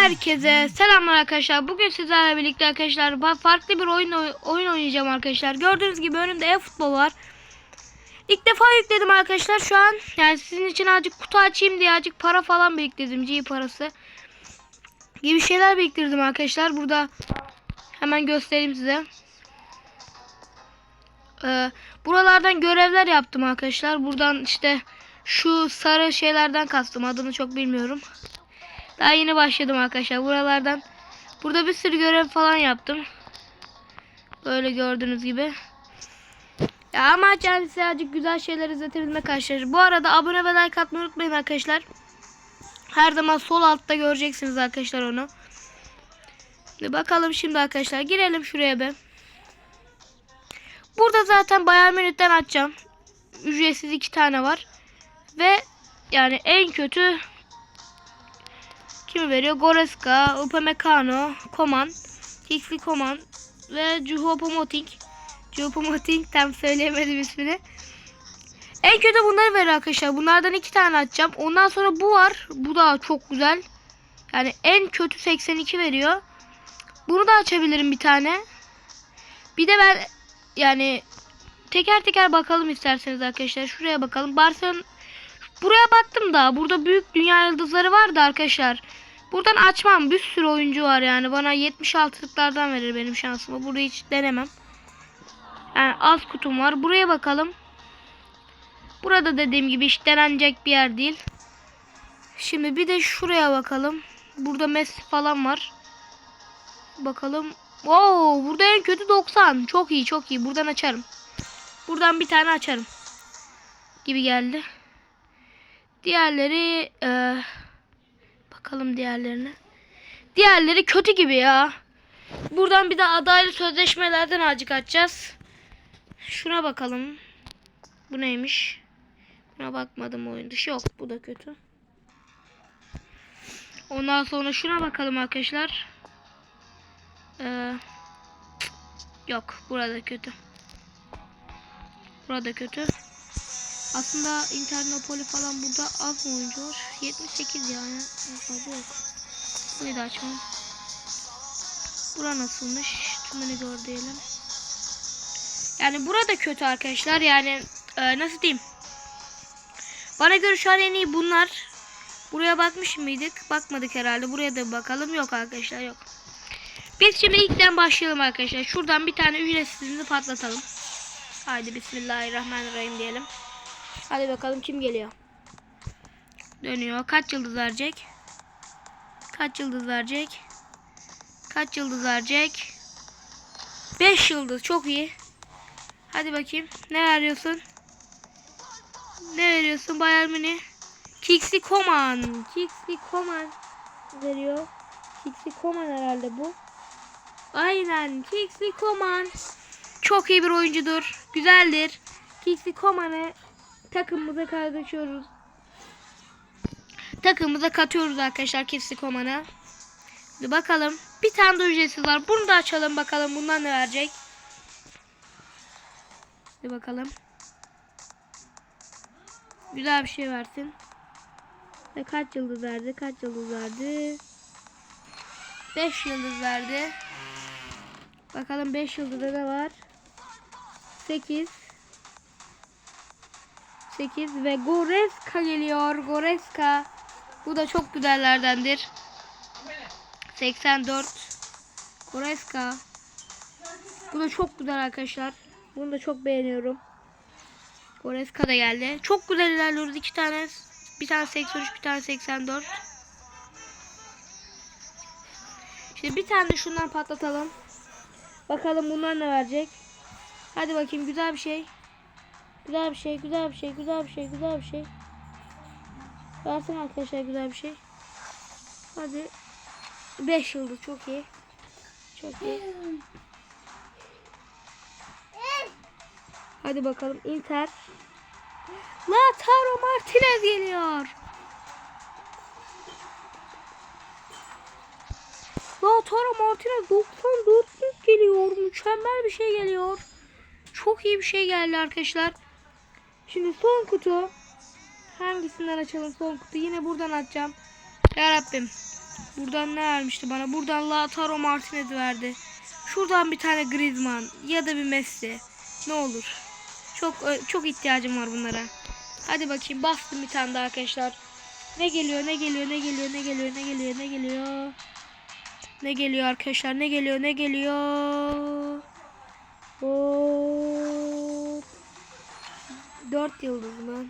Herkese selamlar arkadaşlar. Bugün sizlerle birlikte arkadaşlar farklı bir oyun oy- oyun oynayacağım arkadaşlar. Gördüğünüz gibi önümde e-futbol var. İlk defa yükledim arkadaşlar şu an. Yani sizin için azıcık kutu açayım diye azıcık para falan biriktirdim. G parası. Gibi şeyler biriktirdim arkadaşlar. Burada hemen göstereyim size. Ee, buralardan görevler yaptım arkadaşlar. Buradan işte şu sarı şeylerden kastım. Adını çok bilmiyorum. Daha yeni başladım arkadaşlar. Buralardan burada bir sürü görev falan yaptım. Böyle gördüğünüz gibi. Ya ama yani azıcık güzel şeyler izletebilmek arkadaşlar. Bu arada abone ve like atmayı unutmayın arkadaşlar. Her zaman sol altta göreceksiniz arkadaşlar onu. Bakalım şimdi arkadaşlar. Girelim şuraya be. Burada zaten Bayern Münih'ten açacağım. Ücretsiz iki tane var. Ve yani en kötü kimi veriyor? Goreska, Upamecano, Koman, Kingsley Koman ve Juhopomoting. Juhopomoting tam söyleyemedim ismini. En kötü bunları veriyor arkadaşlar. Bunlardan iki tane açacağım. Ondan sonra bu var. Bu da çok güzel. Yani en kötü 82 veriyor. Bunu da açabilirim bir tane. Bir de ben yani teker teker bakalım isterseniz arkadaşlar. Şuraya bakalım. Barcelona Buraya baktım da burada büyük dünya yıldızları vardı arkadaşlar. Buradan açmam. Bir sürü oyuncu var yani. Bana 76'lıklardan verir benim şansımı. Burayı hiç denemem. Yani az kutum var. Buraya bakalım. Burada dediğim gibi hiç denenecek bir yer değil. Şimdi bir de şuraya bakalım. Burada Messi falan var. Bakalım. Oo, burada en kötü 90. Çok iyi, çok iyi. Buradan açarım. Buradan bir tane açarım. Gibi geldi. Diğerleri e, bakalım diğerlerine. Diğerleri kötü gibi ya. Buradan bir de adaylı sözleşmelerden azıcık açacağız. Şuna bakalım. Bu neymiş? Buna bakmadım oyun dışı. Yok bu da kötü. Ondan sonra şuna bakalım arkadaşlar. Ee, yok burada kötü. Burada kötü. Aslında Internopoli falan burada az mı oyuncu var? 78 yani. Fazla yok. Burayı da açmam. Bura nasılmış? Tümünü gör diyelim. Yani burada kötü arkadaşlar. Yani e, nasıl diyeyim? Bana göre şu an en iyi bunlar. Buraya bakmış mıydık? Bakmadık herhalde. Buraya da bakalım. Yok arkadaşlar yok. Biz şimdi ilkten başlayalım arkadaşlar. Şuradan bir tane ücretsizini patlatalım. Haydi bismillahirrahmanirrahim diyelim. Hadi bakalım kim geliyor. Dönüyor. Kaç yıldız verecek? Kaç yıldız verecek? Kaç yıldız verecek? 5 yıldız. Çok iyi. Hadi bakayım. Ne veriyorsun? Ne veriyorsun Bayern Münih? Kingsley Coman. Kingsley Coman veriyor. Kingsley Coman herhalde bu. Aynen. Kingsley Coman. Çok iyi bir oyuncudur. Güzeldir. Kingsley Coman'ı takımımıza kardeşiyoruz. Takımımıza katıyoruz arkadaşlar Kingsley Coman'a. Hadi bakalım. Bir tane de ücretsiz var. Bunu da açalım bakalım bundan ne verecek. Hadi bakalım. Güzel bir şey versin. Ve kaç yıldız verdi? Kaç yıldız verdi? 5 yıldız verdi. Bakalım 5 yıldızda ne var? 8 8 ve Goreska geliyor. Goreska. Bu da çok güzellerdendir. 84 Goreska. Bu da çok güzel arkadaşlar. Bunu da çok beğeniyorum. Goreska da geldi. Çok güzel ilerliyoruz. iki tane. Bir tane 83, bir tane 84. Şimdi bir tane de şundan patlatalım. Bakalım bunlar ne verecek. Hadi bakayım güzel bir şey. Güzel bir şey, güzel bir şey, güzel bir şey, güzel bir şey. Versin arkadaşlar güzel bir şey. Hadi. 5 yıldız çok iyi. Çok iyi. Hadi bakalım Inter. Lautaro Martinez geliyor. Lautaro Martinez 94 geliyor. Mükemmel bir şey geliyor. Çok iyi bir şey geldi arkadaşlar. Şimdi son kutu. Hangisinden açalım son kutu? Yine buradan açacağım. Ya Rabbim. Buradan ne vermişti bana? Buradan Lautaro Martinez verdi. Şuradan bir tane Griezmann ya da bir Messi. Ne olur. Çok çok ihtiyacım var bunlara. Hadi bakayım bastım bir tane daha arkadaşlar. Ne geliyor ne geliyor ne geliyor ne geliyor ne geliyor ne geliyor. Ne geliyor arkadaşlar ne geliyor ne geliyor. Hop. 4 yıldız mı?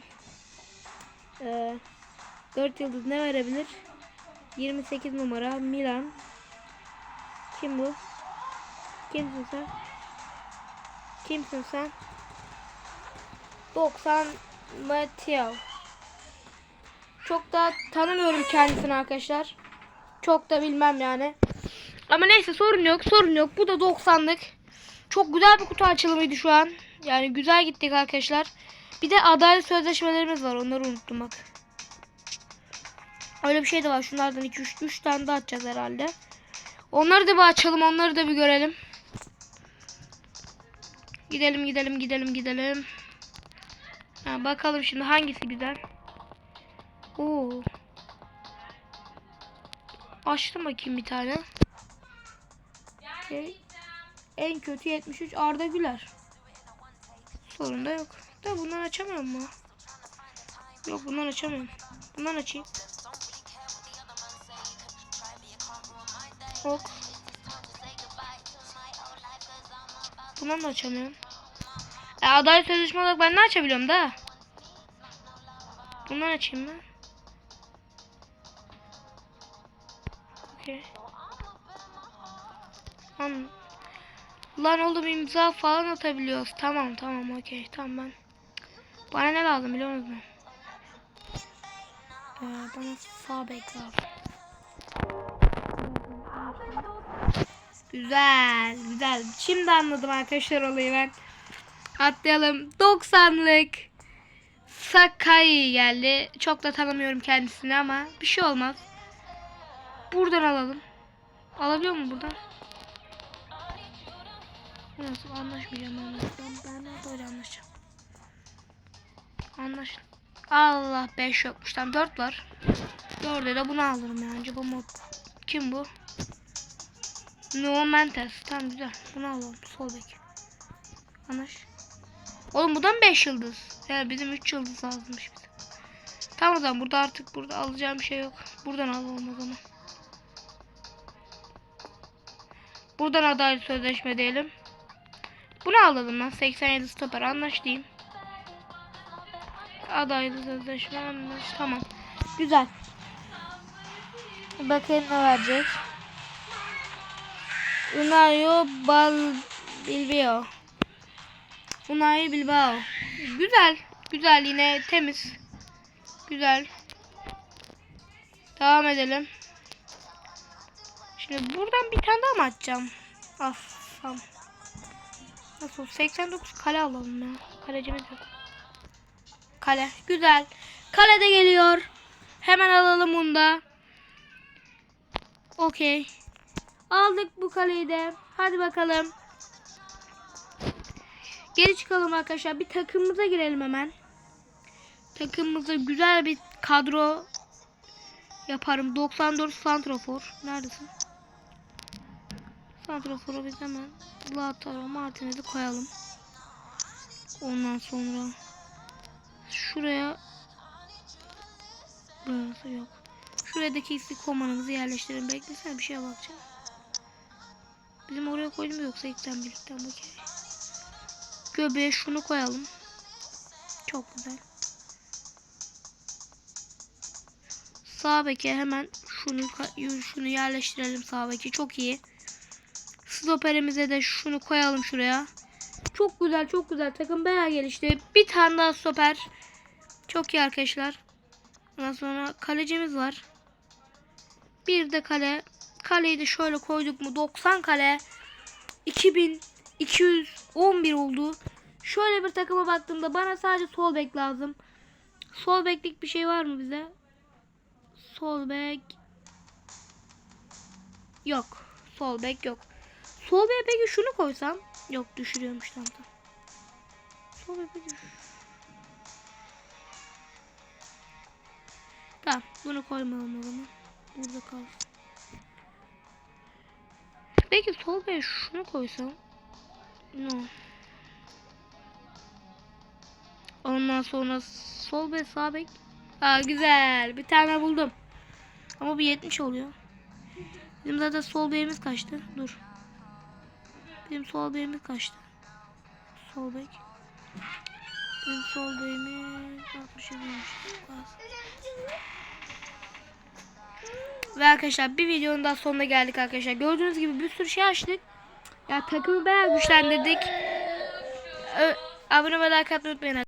Ee, 4 yıldız ne verebilir? 28 numara Milan. Kim bu? Kimsin sen? Kimsin sen? 90 Mateo. Çok da tanımıyorum kendisini arkadaşlar. Çok da bilmem yani. Ama neyse sorun yok sorun yok. Bu da 90'lık. Çok güzel bir kutu açılımıydı şu an. Yani güzel gittik arkadaşlar. Bir de adalet sözleşmelerimiz var. Onları unuttum bak. Öyle bir şey de var. Şunlardan 2 3 3 tane daha atacağız herhalde. Onları da bir açalım. Onları da bir görelim. Gidelim gidelim gidelim gidelim. Ha, bakalım şimdi hangisi güzel. Oo. Açtım bakayım bir tane. Şey, en kötü 73 Arda Güler. Sorun da yok. Da bundan açamıyorum mu? Yok bundan açamıyorum. Bundan açayım. Ok. Bundan da açamıyorum. E, adalet sözleşme olarak ben ne açabiliyorum da? Bundan açayım mı? Okey. Lan, lan oğlum imza falan atabiliyoruz. Tamam tamam okey tamam ben. Bana ne lazım biliyor musun? Ee, bana sağ bek lazım. Güzel, güzel. Şimdi anladım arkadaşlar olayı ben. Atlayalım. 90'lık Sakai geldi. Çok da tanımıyorum kendisini ama bir şey olmaz. Buradan alalım. Alabiliyor mu buradan? Nasıl anlaşmayacağım ben. Ben, ben böyle anlaşacağım. Anlaş. Allah 5 yokmuş. Tam 4 var. 4'e de bunu alırım yani. Bu mod. Kim bu? No Mentes. Tamam güzel. Bunu alalım. Sol bek. Anlaş. Oğlum bu da mı 5 yıldız? Ya bizim 3 yıldız lazımmış bize. Tamam o zaman burada artık burada alacağım bir şey yok. Buradan alalım o zaman. Buradan adalet sözleşme diyelim. Bunu alalım lan. 87 stoper anlaş Adalet sözleşme anlaş. Tamam. Güzel. Bakayım ne verecek. Unayo Bal Bilbao. Unai Bilbao. Güzel. Güzel yine temiz. Güzel. Devam edelim. Şimdi buradan bir tane daha mı atacağım? Af, tamam. Nasıl? 89 kale alalım ya. Kalecimiz yok. Kale. Güzel. Kale de geliyor. Hemen alalım bunu da. Okey. Aldık bu kaleyi de. Hadi bakalım. Geri çıkalım arkadaşlar. Bir takımımıza girelim hemen. Takımımıza güzel bir kadro yaparım. 94 santrafor. Neredesin? Santrafor'u biz hemen Lautaro Martinez'i koyalım. Ondan sonra şuraya burası yok. Şuradaki istik komanımızı yerleştirelim. Beklesene bir şeye bakacağım. Bizim oraya koydum yoksa ilkten birlikten bakayım. Göbeğe şunu koyalım. Çok güzel. Sağ beke hemen şunu şunu yerleştirelim sağ beke. Çok iyi. Stoperimize de şunu koyalım şuraya. Çok güzel çok güzel. Takım bayağı gelişti. Bir tane daha stoper. Çok iyi arkadaşlar. Ondan sonra kalecimiz var. Bir de kale. Kaleyi de şöyle koyduk mu 90 kale. 2211 oldu. Şöyle bir takıma baktığımda bana sadece sol bek lazım. Sol beklik bir şey var mı bize? Sol bek yok. Sol bek yok. Sol bek peki şunu koysam? Yok düşürüyormuş tam tam. Sol bek peki Tamam bunu koymayalım o zaman. Burada kalsın. Belki sol bek şunu koysam. No. Ondan sonra sol bek sağ bek. Aa güzel. Bir tane buldum. Ama bu 70 oluyor. Bizim zaten sol bekimiz kaçtı? Dur. Benim sol bekimiz kaçtı? Sol bek. Benim sol bekimiz 67'ymiş. Ve arkadaşlar bir videonun daha sonuna geldik arkadaşlar. Gördüğünüz gibi bir sürü şey açtık. Ya takımı bayağı güçlendirdik. Ö- abone ve like unutmayın.